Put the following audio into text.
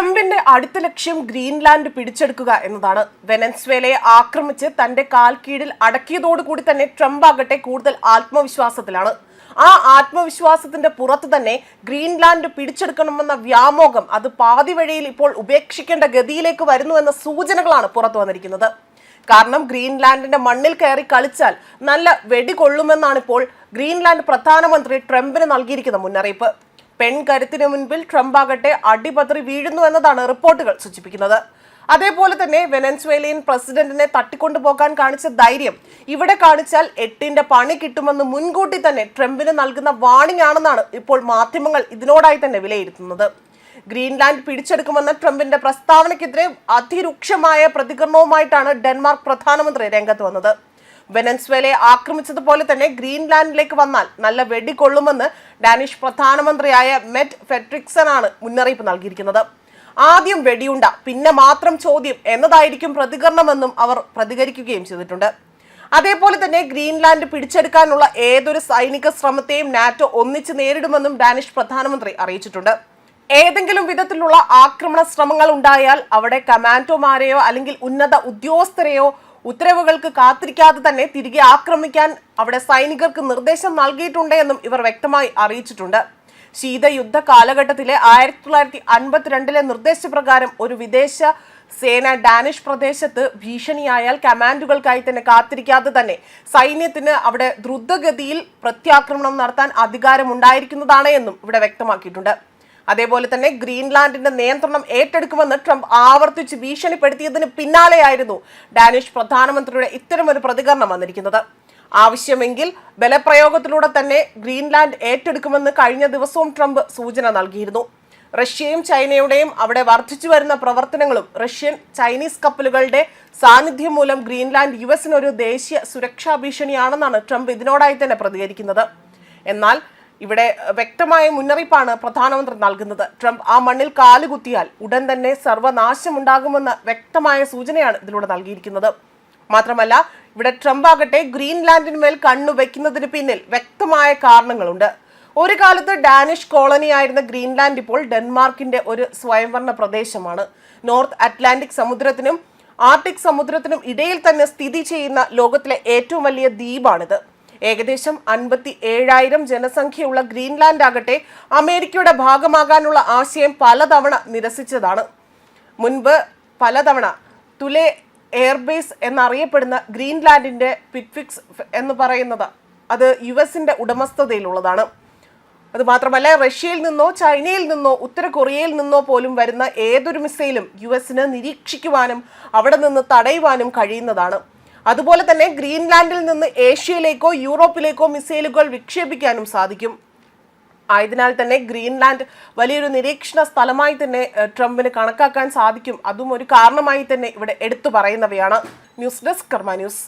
ട്രംപിന്റെ അടുത്ത ലക്ഷ്യം ഗ്രീൻലാൻഡ് പിടിച്ചെടുക്കുക എന്നതാണ്. വെനൻസ്വേലയെ ആക്രമിച്ച് തന്റെ കാൽ കീഴിൽ അടക്കിയതോടുകൂടി തന്നെ ട്രംപ് ആകട്ടെ കൂടുതൽ ആത്മവിശ്വാസത്തിലാണ്. ആ ആത്മവിശ്വാസത്തിന്റെ പുറത്ത് തന്നെ ഗ്രീൻലാൻഡ് പിടിച്ചെടുക്കണമെന്ന വ്യാമോഹം അത് പാതി വഴിയിൽ ഇപ്പോൾ ഉപേക്ഷിക്കേണ്ട ഗതിയിലേക്ക് വരുന്നു എന്ന സൂചനകളാണ് പുറത്തു വന്നിരിക്കുന്നത്. കാരണം ഗ്രീൻലാൻഡിന്റെ മണ്ണിൽ കയറി കളിച്ചാൽ നല്ല വെടികൊള്ളുമെന്നാണ് ഇപ്പോൾ ഗ്രീൻലാൻഡ് പ്രധാനമന്ത്രി ട്രംപിന് നൽകിയിരിക്കുന്ന മുന്നറിയിപ്പ്. പെൺകരുത്തിന് മുൻപിൽ ട്രംപ് ആകട്ടെ അടിപതറി വീഴുന്നു എന്നതാണ് റിപ്പോർട്ടുകൾ സൂചിപ്പിക്കുന്നത്. അതേപോലെ തന്നെ വെനൻസ്വേലിയൻ പ്രസിഡന്റിനെ തട്ടിക്കൊണ്ടുപോകാൻ കാണിച്ച ധൈര്യം ഇവിടെ കാണിച്ചാൽ എട്ടിന്റെ പണി കിട്ടുമെന്ന് മുൻകൂട്ടി തന്നെ ട്രംപിന് നൽകുന്ന വാണിംഗ് ആണെന്നാണ് ഇപ്പോൾ മാധ്യമങ്ങൾ ഇതിനോടായി തന്നെ വിലയിരുത്തുന്നത്. ഗ്രീൻലാൻഡ് പിടിച്ചെടുക്കുമെന്ന ട്രംപിന്റെ പ്രസ്താവനയ്ക്കെതിരെ അതിരൂക്ഷമായ പ്രതികരണവുമായിട്ടാണ് ഡെൻമാർക്ക് പ്രധാനമന്ത്രി രംഗത്ത് വന്നത്. വെനൻസ്വേലയെ ആക്രമിച്ചതുപോലെ തന്നെ ഗ്രീൻലാൻഡിലേക്ക് വന്നാൽ നല്ല വെടികൊള്ളുമെന്ന് ഡാനിഷ് പ്രധാനമന്ത്രിയായ മെറ്റ് ഫെട്രിക്സൺ ആണ് മുന്നറിയിപ്പ് നൽകിയിരിക്കുന്നത്. ആദ്യം വെടിയുണ്ട പിന്നെ മാത്രം ചോദ്യം എന്നതായിരിക്കും പ്രതികരണമെന്നും അവർ പ്രതികരിക്കുകയും ചെയ്തിട്ടുണ്ട്. അതേപോലെ തന്നെ ഗ്രീൻലാൻഡ് പിടിച്ചെടുക്കാനുള്ള ഏതൊരു സൈനിക ശ്രമത്തെയും നാറ്റോ ഒന്നിച്ച് നേരിടുമെന്നും ഡാനിഷ് പ്രധാനമന്ത്രി അറിയിച്ചിട്ടുണ്ട്. ഏതെങ്കിലും വിധത്തിലുള്ള ആക്രമണ ശ്രമങ്ങൾ ഉണ്ടായാൽ അവിടെ കമാൻഡോമാരെയോ അല്ലെങ്കിൽ ഉന്നത ഉദ്യോഗസ്ഥരെയോ ഉത്തരവുകൾക്ക് കാത്തിരിക്കാതെ തന്നെ തിരികെ ആക്രമിക്കാൻ അവിടെ സൈനികർക്ക് നിർദ്ദേശം നൽകിയിട്ടുണ്ട് എന്നും ഇവർ വ്യക്തമായി അറിയിച്ചിട്ടുണ്ട്. ശീതയുദ്ധ കാലഘട്ടത്തിലെ ആയിരത്തി തൊള്ളായിരത്തി അൻപത്തിരണ്ടിലെ നിർദ്ദേശപ്രകാരം ഒരു വിദേശ സേന ഡാനിഷ് പ്രദേശത്ത് ഭീഷണിയായാൽ കമാൻഡുകൾക്കായി തന്നെ കാത്തിരിക്കാതെ തന്നെ സൈന്യത്തിന് അവിടെ ദ്രുതഗതിയിൽ പ്രത്യാക്രമണം നടത്താൻ അധികാരമുണ്ടായിരിക്കുന്നതാണ് എന്നും ഇവിടെ വ്യക്തമാക്കിയിട്ടുണ്ട്. അതേപോലെ തന്നെ ഗ്രീൻലാൻഡിന്റെ നിയന്ത്രണം ഏറ്റെടുക്കുമെന്ന് ട്രംപ് ആവർത്തിച്ച് ഭീഷണിപ്പെടുത്തിയതിന് പിന്നാലെയായിരുന്നു ഡാനിഷ് പ്രധാനമന്ത്രിയുടെ ഇത്തരമൊരു പ്രതികരണം വന്നിരിക്കുന്നത്. ആവശ്യമെങ്കിൽ ബലപ്രയോഗത്തിലൂടെ തന്നെ ഗ്രീൻലാൻഡ് ഏറ്റെടുക്കുമെന്ന് കഴിഞ്ഞ ദിവസവും ട്രംപ് സൂചന നൽകിയിരുന്നു. റഷ്യയും ചൈനയുടെയും അവിടെ വർദ്ധിച്ചു വരുന്ന പ്രവർത്തനങ്ങളും റഷ്യൻ ചൈനീസ് കപ്പലുകളുടെ സാന്നിധ്യം മൂലം ഗ്രീൻലാൻഡ് യു എസിനൊരു ദേശീയ സുരക്ഷാ ഭീഷണിയാണെന്നാണ് ട്രംപ് ഇതിനോടായി തന്നെ പ്രതികരിക്കുന്നത്. എന്നാൽ ഇവിടെ വ്യക്തമായ മുന്നറിയിപ്പാണ് പ്രധാനമന്ത്രി നൽകുന്നത്. ട്രംപ് ആ മണ്ണിൽ കാലുകുത്തിയാൽ ഉടൻ തന്നെ സർവനാശമുണ്ടാകുമെന്ന വ്യക്തമായ സൂചനയാണ് ഇതിലൂടെ നൽകിയിരിക്കുന്നത്. മാത്രമല്ല ഇവിടെ ട്രംപ് ആകട്ടെ ഗ്രീൻലാൻഡിന് കണ്ണു വെക്കുന്നതിന് പിന്നിൽ വ്യക്തമായ കാരണങ്ങളുണ്ട്. ഒരു കാലത്ത് ഡാനിഷ് കോളനി ആയിരുന്ന ഗ്രീൻലാൻഡ് ഇപ്പോൾ ഡെൻമാർക്കിന്റെ ഒരു സ്വയംഭരണ പ്രദേശമാണ്. നോർത്ത് അറ്റ്ലാന്റിക് സമുദ്രത്തിനും ആർട്ടിക് സമുദ്രത്തിനും ഇടയിൽ തന്നെ സ്ഥിതി ചെയ്യുന്ന ലോകത്തിലെ ഏറ്റവും വലിയ ദ്വീപാണിത്. ഏകദേശം അൻപത്തി ഏഴായിരം ജനസംഖ്യയുള്ള ഗ്രീൻലാൻഡ് ആകട്ടെ അമേരിക്കയുടെ ഭാഗമാകാനുള്ള ആശയം പലതവണ നിരസിച്ചതാണ്. മുൻപ് പലതവണ തുലെ എയർബേസ് എന്നറിയപ്പെടുന്ന ഗ്രീൻലാൻഡിന്റെ പിറ്റ്ഫിക്സ് എന്ന് പറയുന്നത് അത് യു എസിന്റെ ഉടമസ്ഥതയിലുള്ളതാണ്. അത് മാത്രമല്ല റഷ്യയിൽ നിന്നോ ചൈനയിൽ നിന്നോ ഉത്തര കൊറിയയിൽ നിന്നോ പോലും വരുന്ന ഏതൊരു മിസൈലും യു എസിന് നിരീക്ഷിക്കുവാനും അവിടെ നിന്ന് തടയുവാനും കഴിയുന്നതാണ്. അതുപോലെ തന്നെ ഗ്രീൻലാൻഡിൽ നിന്ന് ഏഷ്യയിലേക്കോ യൂറോപ്പിലേക്കോ മിസൈലുകൾ വിക്ഷേപിക്കാനും സാധിക്കും. ആയതിനാൽ തന്നെ ഗ്രീൻലാൻഡ് വലിയൊരു നിരീക്ഷണ സ്ഥലമായി തന്നെ ട്രംപിന് കണക്കാക്കാൻ സാധിക്കും. അതും ഒരു കാരണമായി തന്നെ ഇവിടെ എടുത്തു പറയുന്നവയാണ്. News desk Karma news.